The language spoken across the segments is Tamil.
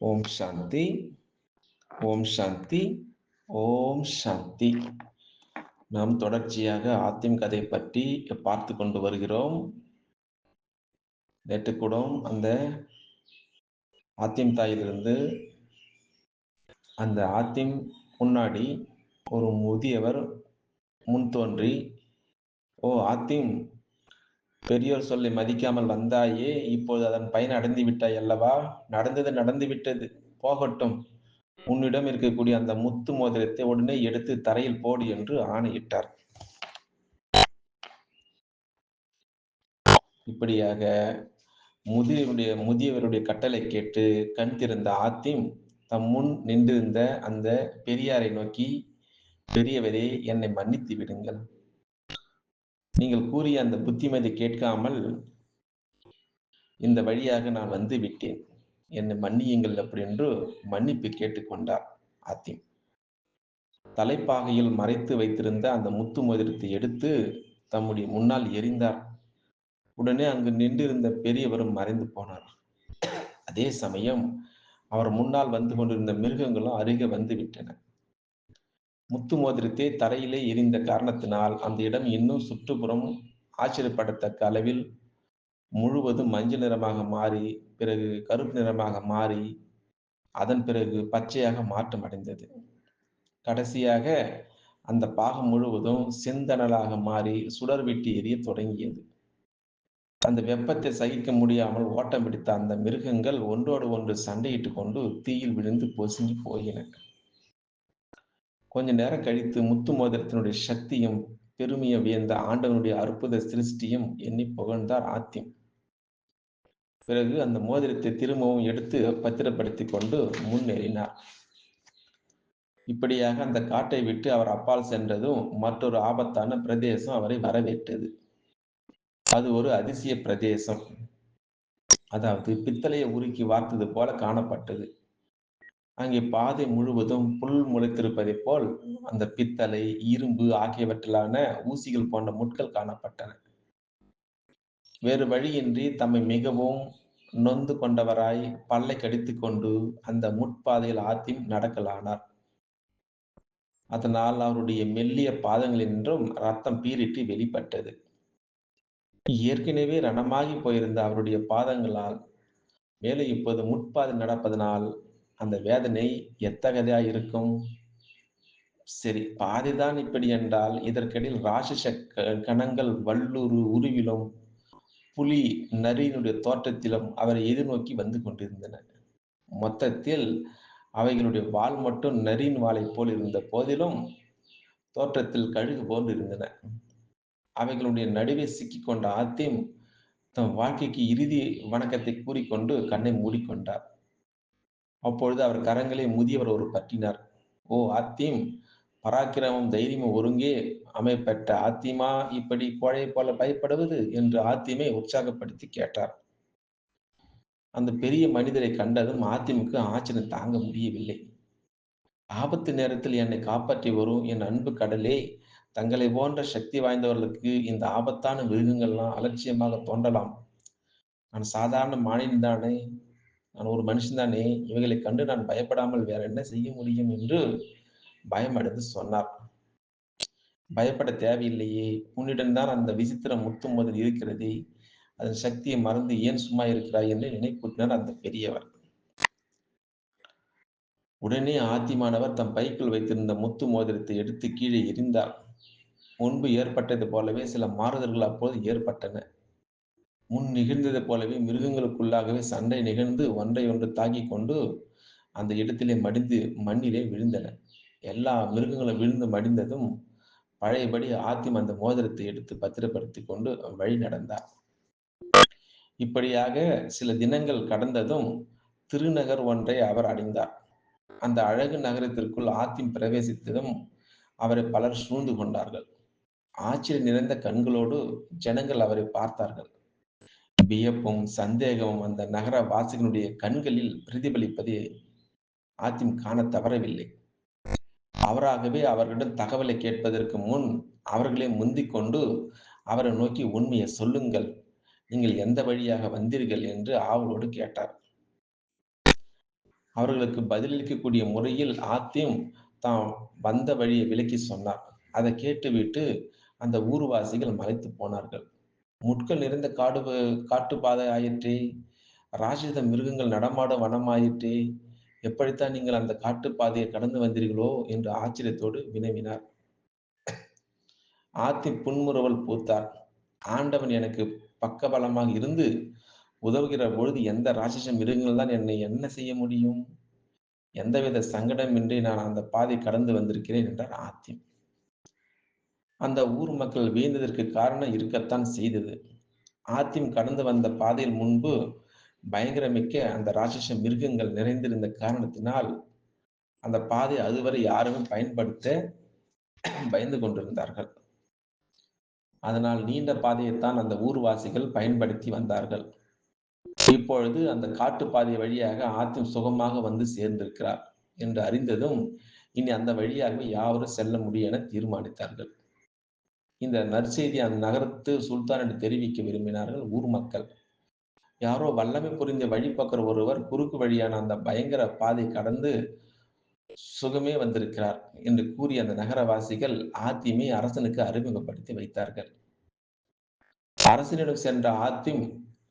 ஓம் சாந்தி. ஓம் சாந்தி. ஓம் சாந்தி. நாம் தொடர்ச்சியாக ஆத்திம் கதை பற்றி பார்த்து கொண்டு வருகிறோம். நேற்று கூட அந்த ஆத்திம் தாயிலிருந்து அந்த ஆத்திம் முன்னாடி ஒரு முதியவர் முன் தோன்றி ஓ ஆத்திம் பெரியோர் சொல்லி மதிக்காமல் வந்தாயே இப்போது அதன் பயன் அடைந்து விட்டாய் அல்லவா? நடந்தது நடந்து விட்டது போகட்டும். உன்னிடம் இருக்கக்கூடிய அந்த முத்து மோதிரத்தை உடனே எடுத்து தரையில் போடு என்று ஆணையிட்டார். இப்படியாக முதியவருடைய முதியவருடைய கட்டளை கேட்டு கண் திறந்த ஆத்திம் தம் முன் நின்றிருந்த அந்த பெரியாரை நோக்கி பெரியவரே என்னை மன்னித்து விடுங்கள். நீங்கள் கூறிய அந்த புத்திமதி கேட்காமல் இந்த வழியாக நான் வந்து விட்டேன். என்னை மன்னியுங்கள் அப்படி என்று மன்னிப்பு கேட்டுக்கொண்டார் ஆத்திம். தலைப்பாகையில் மறைத்து வைத்திருந்த அந்த முத்து மோதிரத்தை எடுத்து தம்முடைய முன்னால் எரிந்தார் உடனே அங்கு நின்றிருந்த பெரியவரும் மறைந்து போனார். அதே சமயம் அவர் முன்னால் வந்து கொண்டிருந்த மிருகங்களும் அருகே வந்து விட்டன. முத்து மோதிரத்தை தரையிலே எரிந்த காரணத்தினால் அந்த இடம் இன்னும் சுற்றுப்புறம் ஆச்சரியப்படத்தக்க அளவில் முழுவதும் மஞ்சள் நிறமாக மாறி பிறகு கருப்பு நிறமாக மாறி அதன் பிறகு பச்சையாக மாற்றம் அடைந்தது. கடைசியாக அந்த பாகம் முழுவதும் செந்தணலாக மாறி சுடர் வெட்டி எரிய தொடங்கியது. அந்த வெப்பத்தை சகிக்க முடியாமல் ஓட்டம் பிடித்த அந்த மிருகங்கள் ஒன்றோடு ஒன்று சண்டையிட்டு கொண்டு தீயில் விழுந்து பொசுங்கி போயின. கொஞ்ச நேரம் கழித்து முத்து மோதிரத்தினுடைய சக்தியும் பெருமையை வியந்த ஆண்டவனுடைய அற்புத சிருஷ்டியும் எண்ணி புகழ்ந்தார் ஆத்திம். பிறகு அந்த மோதிரத்தை திரும்பவும் எடுத்து பத்திரப்படுத்தி கொண்டு முன்னேறினார். இப்படியாக அந்த காட்டை விட்டு அவர் அப்பால் சென்றதும் மற்றொரு ஆபத்தான பிரதேசம் அவரை வரவேற்றது. அது ஒரு அதிசய பிரதேசம். அதாவது பித்தளையை உருக்கி வார்த்தது போல காணப்பட்டது. அங்கே பாதை முழுவதும் புல் முளைத்திருப்பதை போல் அந்த பித்தளை இரும்பு ஆகியவற்றிலான ஊசிகள் போன்ற முட்கள் காணப்பட்டன. வேறு வழியின்றி தம்மை மிகவும் நொந்து கொண்டவராய் பல்லை கடித்து கொண்டு அந்த முட்பாதையில் ஆத்தி நடக்கலானார். அதனால் அவருடைய மெல்லிய பாதங்களினின்றும் ரத்தம் பீரிட்டு வெளிப்பட்டது. ஏற்கனவே ரணமாகி போயிருந்த அவருடைய பாதங்களால் மேலே இப்போது முட்பாதை நடப்பதனால் அந்த வேதனை எத்தகையதா இருக்கும்? சரி பாதிதான் இப்படி என்றால் இதற்கிடையில் ராட்சச கணங்கள் வல்லூறு உருவிலும் புலி நரியினுடைய தோற்றத்திலும் அவரை எதிர்நோக்கி வந்து கொண்டிருந்தன. மொத்தத்தில் அவைகளுடைய வால் மட்டும் நரியின் வாளை போல் இருந்த போதிலும் தோற்றத்தில் கழுகு போன்று இருந்தன அவைகளுடைய நடுவே சிக்கி கொண்ட ஆத்திம் தம் வாழ்க்கைக்கு இறுதி வணக்கத்தை கூறிக்கொண்டு கண்ணை மூடிக்கொண்டார். அப்பொழுது அவர் கரங்களை முதியவர் ஒரு பற்றினார். ஓ ஆத்திம் பராக்கிரமம் தைரியமும் ஒருங்கே அமைப்பட்ட ஆத்திமா இப்படி கோழை போல பயப்படுவது? என்று ஆத்திமை உற்சாகப்படுத்தி கேட்டார். அந்த பெரிய மனிதரை கண்டதும் ஆத்திமுக்கு ஆச்சரியம் தாங்க முடியவில்லை. ஆபத்து நேரத்தில் என்னை காப்பாற்றி வரும் என் அன்பு கடலே. தங்களை போன்ற சக்தி வாய்ந்தவர்களுக்கு இந்த ஆபத்தான மிருகங்கள்லாம் அலட்சியமாக தோன்றலாம். நான் சாதாரண மானின் தானே நான் ஒரு மனுஷன் தானே இவைகளை கண்டு நான் பயப்படாமல் வேற என்ன செய்ய முடியும் என்று பயமடைந்து சொன்னார். பயப்பட தேவையில்லையே உன்னிடம்தான் அந்த விசித்திர முத்து முதல் இருக்கிறது அதன் சக்தியை மறந்து ஏன் சும்மா இருக்கிறாய் என்று நினைப்பூட்டினார் அந்த பெரியவர். உடனே ஆத்திமானவர் தம் பைக்குள் வைத்திருந்த முத்து மோதிரத்தை எடுத்து கீழே எரிந்தார் முன்பு ஏற்பட்டது போலவே சில மாறுதல்கள் அப்போது ஏற்பட்டன. முன் நிகழ்ந்தது போலவே மிருகங்களுக்குள்ளாகவே சண்டை நிகழ்ந்து ஒன்றை ஒன்று தாக்கி கொண்டு அந்த இடத்திலே மடிந்து மண்ணிலே விழுந்தன எல்லா மிருகங்களும் விழுந்து மடிந்ததும் பழையபடி ஆத்திம் அந்த மோதிரத்தை எடுத்து பத்திரப்படுத்தி கொண்டு வழி நடந்தார். இப்படியாக சில தினங்கள் கடந்ததும் திருநகர் ஒன்றை அவர் அடைந்தார். அந்த அழகு நகரத்திற்குள் ஆத்திம் பிரவேசித்ததும் அவரை பலர் சூழ்ந்து கொண்டார்கள். ஆச்சரிய நிறைந்த கண்களோடு ஜனங்கள் அவரை பார்த்தார்கள். வியப்பும் சந்தேகமும் அந்த நகர வாசிகளுடைய கண்களில் பிரதிபலிப்பதை ஆத்திம் காண தவறவில்லை அவராகவே அவர்களிடம் தகவலை கேட்பதற்கு முன் அவர்களே முந்திக் கொண்டு அவரை நோக்கி உண்மையை சொல்லுங்கள் நீங்கள் எந்த வழியாக வந்தீர்கள் என்று ஆவலோடு கேட்டார் அவர்களுக்கு பதிலளிக்கக்கூடிய முறையில் ஆத்தியும் தாம் வந்த வழியை விளக்கி சொன்னார். அதை கேட்டுவிட்டு அந்த ஊர்வாசிகள் மறைத்து போனார்கள். முட்கள் நிறைந்த காடு காட்டு காட்டுப்பாதை ஆயிற்றே! ராட்சத மிருகங்கள் நடமாடும் வனமாயிற்றே! எப்படித்தான் நீங்கள் அந்த காட்டுப் பாதையை கடந்து வந்தீர்களோ? என்று ஆச்சரியத்தோடு வினவினார். ஆத்தி புன்முறுவல் பூத்தார். ஆண்டவன் எனக்கு பக்கபலமாக இருந்து உதவுகிற பொழுது எந்த ராட்சச மிருகங்கள் தான் என்னை என்ன செய்ய முடியும்? எந்தவித சங்கடமின்றி நான் அந்த பாதை கடந்து வந்திருக்கிறேன் என்றார் ஆத்தி. அந்த ஊர் மக்கள் வியந்ததற்கு காரணம் இருக்கத்தான் செய்தது. ஆத்திம் கடந்து வந்த பாதையில் முன்பு பயங்கரமிக்க அந்த ராட்சச மிருகங்கள் நிறைந்திருந்த காரணத்தினால், அந்த பாதை அதுவரை யாருமே பயன்படுத்த பயந்து கொண்டிருந்தார்கள். அதனால் நீண்ட பாதையைத்தான் அந்த ஊர்வாசிகள் பயன்படுத்தி வந்தார்கள். இப்பொழுது அந்த காட்டுப்பாதை வழியாக ஆத்திம் சுகமாக வந்து சேர்ந்திருக்கிறார் என்று அறிந்ததும், இனி அந்த வழியாகவே யாவரும் செல்ல முடியும் என தீர்மானித்தார்கள். இந்த நற்செய்தி அந்த நகரத்து சுல்தானிடம் தெரிவிக்க விரும்பினார்கள் ஊர் மக்கள். யாரோ வல்லமை புரிந்த வழிபக்கர் ஒருவர் குறுக்கு வழியான அந்த பயங்கர பாதை கடந்து சுகமே வந்திருக்கிறார் என்று கூறிய அந்த நகரவாசிகள் ஆத்திமை அரசனுக்கு அறிமுகப்படுத்தி வைத்தார்கள். அரசனிடம் சென்ற ஆத்திம்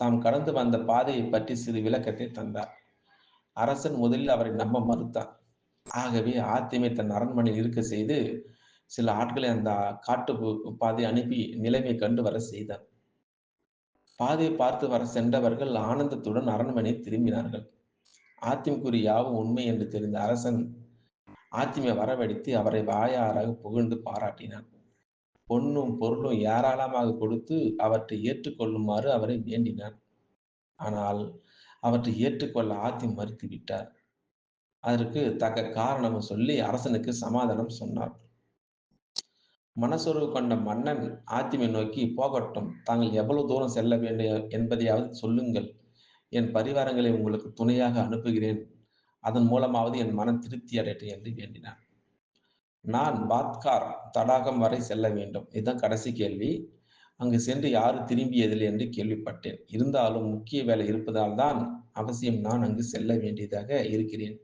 தாம் கடந்து வந்த பாதையை பற்றி சிறு விளக்கத்தை தந்தார். அரசன் முதலில் அவரை நம்ப மறுத்தான். ஆகவே ஆத்திமை தன் அரண்மனையில் இருக்க செய்து, சில ஆட்களை அந்த காட்டு பாதை அனுப்பி நிலைமை கண்டு வர செய்தார் பாதையை பார்த்து வர சென்றவர்கள் ஆனந்தத்துடன் அரண்மனை திரும்பினார்கள். ஆத்திம் யாவும் உண்மை என்று தெரிந்த அரசன் ஆத்திமை வரவழைத்து அவரை வாயாராக புகழ்ந்து பாராட்டினான். பொன்னும் பொருளும் ஏராளமாக கொடுத்து அவற்றை ஏற்றுக்கொள்ளுமாறு அவரை வேண்டினான். ஆனால் அவற்றை ஏற்றுக்கொள்ள ஆத்தி மறுத்துவிட்டார். அதற்கு தக்க காரணம் சொல்லி அரசனுக்கு சமாதானம் சொன்னார். மனசுறவு கொண்ட மன்னன் ஆத்திமை நோக்கி போகட்டும். தாங்கள் எவ்வளவு தூரம் செல்ல வேண்டும் என்பதையாவது சொல்லுங்கள். என் பரிவாரங்களை உங்களுக்கு துணையாக அனுப்புகிறேன். அதன் மூலமாவது என் மனம் திருப்தி அடையட்டும் என்று வேண்டினான். நான் பாத்கார் தடாகம் வரை செல்ல வேண்டும். இதுதான் கடைசி கேள்வி. அங்கு சென்று யாரும் திரும்பியதில்லை என்று கேள்விப்பட்டேன். இருந்தாலும் முக்கிய வேலை இருப்பதால் தான் அவசியம் நான் அங்கு செல்ல வேண்டியதாக இருக்கிறேன்.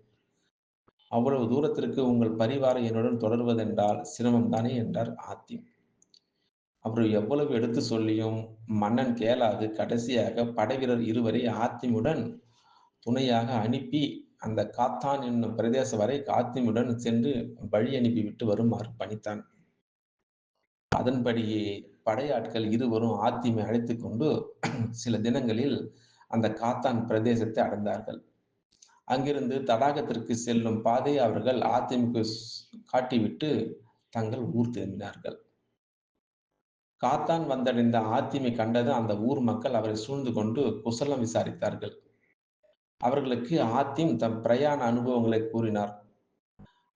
அவ்வளவு தூரத்திற்கு உங்கள் பரிவாரம் என்னுடன் தொடர்வதென்றால் சிரமம்தானே என்றார் ஆத்தி அவர் எவ்வளவு எடுத்து சொல்லியும் மன்னன் கேளாது கடைசியாக படைவீரர் இருவரை ஆத்திமுடன் துணையாக அனுப்பி அந்த காத்தான் என்னும் பிரதேசம் வரை காத்திமுடன் சென்று வழி அனுப்பிவிட்டு வருமாறு பணித்தான். அதன்படியே படையாட்கள் இருவரும் ஆத்திமை அழைத்து கொண்டு சில தினங்களில் அந்த காத்தான் பிரதேசத்தை அடைந்தார்கள். அங்கிருந்து தடாகத்திற்கு செல்லும் பாதையை அவர்கள் ஆத்திமுக்கு காட்டிவிட்டு தங்கள் ஊர் திரும்பினார்கள். காத்தான் வந்தடைந்த ஆத்திமை கண்டது அந்த ஊர் மக்கள் அவரை சூழ்ந்து கொண்டு குசலம் விசாரித்தார்கள். அவர்களுக்கு ஆத்திம் தம் பிரயாண அனுபவங்களை கூறினார்.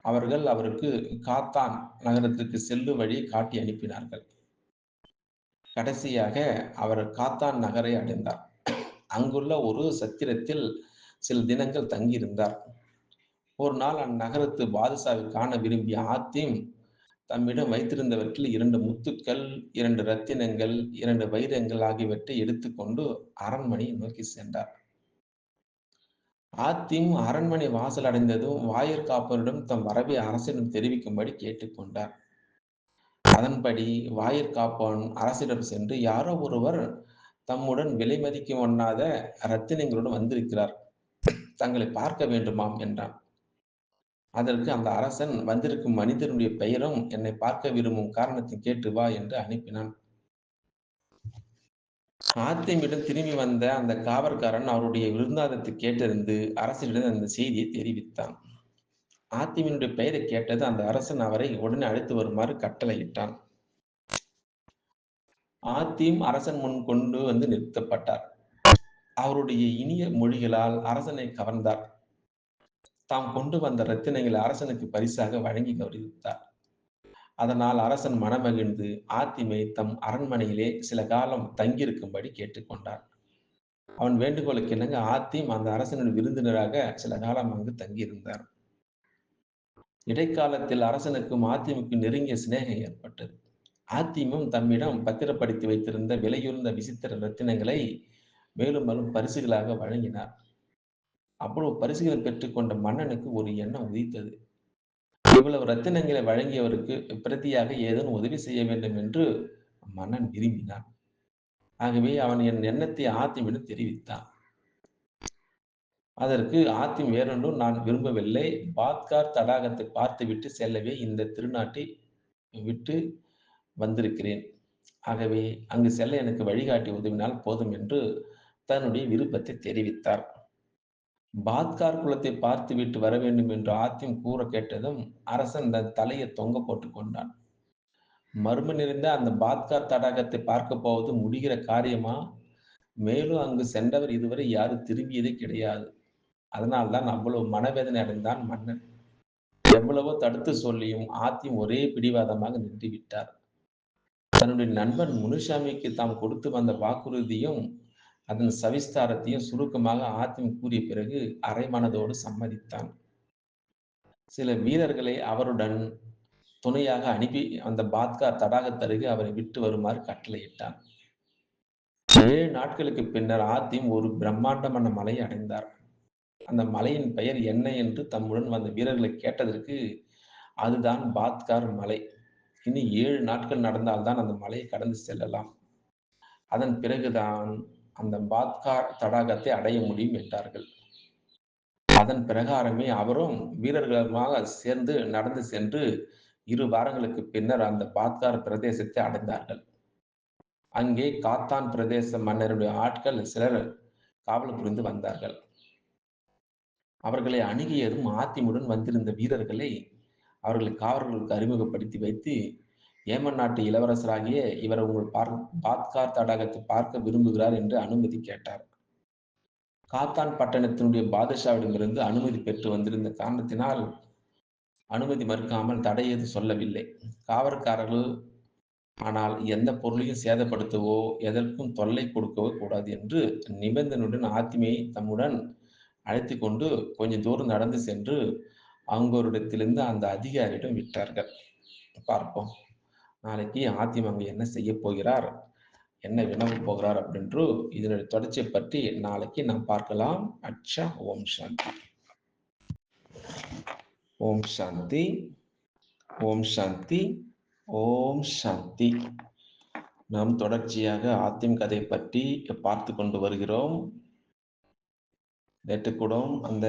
அவர்கள் அவருக்கு காத்தான் நகரத்திற்கு செல்லும் வழி காட்டி அனுப்பினார்கள். கடைசியாக அவர் காத்தான் நகரை அடைந்தார். அங்குள்ள ஒரு சத்திரத்தில் சில தினங்கள் தங்கியிருந்தார். ஒரு நாள் அந்நகரத்து பாதுஷாவை காண விரும்பிய ஆத்திம் தம்மிடம் வைத்திருந்தவற்றில் இரண்டு முத்துக்கள் இரண்டு ரத்தினங்கள் இரண்டு வைரங்கள் ஆகியவற்றை எடுத்துக்கொண்டு அரண்மனையை நோக்கி சென்றார். ஆத்திம் அரண்மனை வாசல் அடைந்ததும் வாயிற்காப்பனிடம் தம் வரவை அரசிடம் தெரிவிக்கும்படி கேட்டுக்கொண்டார். அதன்படி வாயிற்காப்பன் அரசிடம் சென்று யாரோ ஒருவர் தம்முடன் விலை மதிக்க ஒண்ணாத ரத்தினங்களுடன் வந்திருக்கிறார். தங்களை பார்க்க வேண்டுமாம் என்றான். அதற்கு அந்த அரசன் வந்திருக்கும் மனிதனுடைய பெயரும் என்னை பார்க்க விரும்பும் காரணத்தை கேட்டு வா என்று அனுப்பினான். ஆத்திமிடம் திரும்பி வந்த அந்த காவற்காரன் அவருடைய விருந்தாதத்தை கேட்டறிந்து அரசனிடம் அந்த செய்தியை தெரிவித்தான். ஆத்திமினுடைய பெயரை கேட்டது அந்த அரசன் அவரை உடனே அழைத்து வருமாறு கட்டளையிட்டான். ஆத்தியும் அரசன் முன் கொண்டு வந்து நிறுத்தப்பட்டார். அவருடைய இனிய மொழிகளால் அரசனை கவர்ந்தார். தாம் கொண்டு வந்த ரத்தினங்களை அரசனுக்கு பரிசாக வழங்கி கௌரவித்தார். அதனால் அரசன் மனமகிழ்ந்து ஆத்திமை தம் அரண்மனையிலே சில காலம் தங்கியிருக்கும்படி கேட்டுக்கொண்டார் அவன் வேண்டுகோளுக்கு இணங்க ஆத்திம் அந்த அரசனின் விருந்தினராக சில காலம் அங்கு தங்கியிருந்தார். இடைக்காலத்தில் அரசனுக்கும் ஆத்திமுக்கும் நெருங்கிய சிநேகம் ஏற்பட்டது. ஆத்திமும் தம்மிடம் பத்திரப்படுத்தி வைத்திருந்த விலையுறந்த விசித்திர ரத்தினங்களை மேலும் மேலும் பரிசுகளாக வழங்கினார் அவ்வளவு பரிசுகளை பெற்றுக்கொண்ட மன்னனுக்கு ஒரு எண்ணம் உதித்தது. இவ்வளவு ரத்தினங்களை வழங்கியவருக்கு பிரதியாக ஏதேனும் உதவி செய்ய வேண்டும் என்று மன்னன் விரும்பினான். ஆகவே அவன் என் எண்ணத்தை ஆத்திமிடம் தெரிவித்தான். அதற்கு ஆத்திம் வேறொன்றும் நான் விரும்பவில்லை. பாத்கார் தடாகத்தை பார்த்துவிட்டு செல்லவே இந்த திருநாட்டை விட்டு வந்திருக்கிறேன். ஆகவே அங்கு செல்ல எனக்கு வழிகாட்டி உதவினால் போதும் என்று தன்னுடைய விருப்பத்தை தெரிவித்தார். பாத்கார் குலத்தை பார்த்துவிட்டு வர வேண்டும் என்று ஆத்தியம் கூற கேட்டதும் அரசன் தன் தலையை தொங்க போட்டுக் கொண்டான். மர்ம நிறைந்த அந்த பாத்கார் தடாகத்தை பார்க்க போவது முடிகிற காரியமா? மேலும் அங்கு சென்றவர் இதுவரை யாரும் திரும்பியதே கிடையாது. அதனால்தான் அவ்வளவு மனவேதனை அடைந்தான் மன்னன். எவ்வளவோ தடுத்து சொல்லியும் ஆத்தியம் ஒரே பிடிவாதமாக நின்றுவிட்டார். தன்னுடைய நண்பன் முனுசாமிக்கு தாம் கொடுத்து வந்த வாக்குறுதியும் அதன் சவிஸ்தாரத்தையும் சுருக்கமாக ஆத்திம் கூறிய பிறகு அரைமனதோடு சம்மதித்தான். சில வீரர்களை அவருடன் துணையாக அனுப்பி அந்த பாத்கார் தடாகத்தருகே அவரை விட்டு வருமாறு கட்டளையிட்டான். ஏழு நாட்களுக்கு பின்னர் ஆத்திம் ஒரு பிரம்மாண்டமான மலையை அடைந்தார். அந்த மலையின் பெயர் என்ன என்று தம்முடன் வந்த வீரர்களை கேட்டதற்கு அதுதான் பாத்கார் மலை. இனி ஏழு நாட்கள் நடந்தால்தான் அந்த மலையை கடந்து செல்லலாம். அதன் பிறகுதான் அந்த பாத்கார் தடாகத்தை அடைய முடியும் என்றார்கள். அதன் பிரகாரமே அவரும் வீரர்களுமாக சேர்ந்து நடந்து சென்று இரு வாரங்களுக்கு பின்னர் அந்த பாத்கார் பிரதேசத்தை அடைந்தார்கள். அங்கே காத்தான் பிரதேச மன்னருடைய ஆட்கள் சிலர் காவல் புரிந்து வந்தார்கள். அவர்களை அணுகியதும் ஆத்திமுடன் வந்திருந்த வீரர்களை அவர்களை காவலர்களுக்கு அறிமுகப்படுத்தி வைத்து ஏமன் நாட்டு இளவரசராகிய இவர் உங்கள் பார் பாத்கார் தடாகத்தை பார்க்க விரும்புகிறார் என்று அனுமதி கேட்டார். காத்தான் பட்டணத்தினுடைய பாதுஷாவிடமிருந்து அனுமதி பெற்று வந்திருந்த காரணத்தினால் அனுமதி மறுக்காமல் தடை எது சொல்லவில்லை. காவற்காரர்கள் ஆனால் எந்த பொருளையும் சேதப்படுத்தவோ, எதற்கும் தொல்லை கொடுக்கவோ கூடாது என்று நிபந்தனையுடன் ஆத்மியை தம்முடன் அழைத்து கொண்டு கொஞ்சம் தூரம் நடந்து சென்று அவங்களிடத்திலிருந்து அந்த அதிகாரியிடம் விட்டார்கள். பார்ப்போம். நாளைக்கு ஆத்திம் என்ன செய்ய போகிறார்? என்ன வினவு போகிறார்? அப்படின்று இதனுடைய தொடர்ச்சியை பற்றி நாளைக்கு நாம் பார்க்கலாம். அச்சா ஓம் சாந்தி. ஓம் சாந்தி. ஓம் சாந்தி. ஓம் சாந்தி. நாம் தொடர்ச்சியாக ஆத்திம் கதை பற்றி பார்த்து கொண்டு வருகிறோம். நேற்று கூட அந்த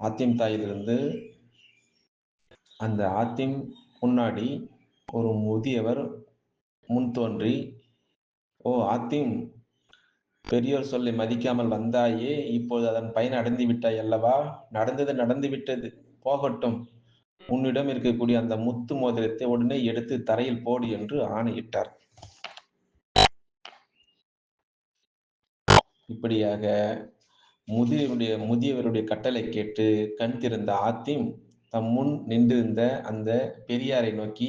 ஆத்திம் தாயிலிருந்து அந்த ஆத்திம் முன்னாடி ஒரு முதியவர் முன் தோன்றி ஓ ஆத்திம் பெரியோர் சொல்லை மதிக்காமல் வந்தாயே இப்போது அதன் பயன் அடைந்து விட்டாய் அல்லவா? நடந்தது நடந்து விட்டது போகட்டும். உன்னிடம் இருக்கக்கூடிய அந்த முத்து மோதிரத்தை உடனே எடுத்து தரையில் போடு என்று ஆணையிட்டார். இப்படியாக முதியவருடைய முதியவருடைய கட்டளை கேட்டு கண் திறந்த ஆத்திம் தம் முன் நின்றிருந்த அந்த பெரியாரை நோக்கி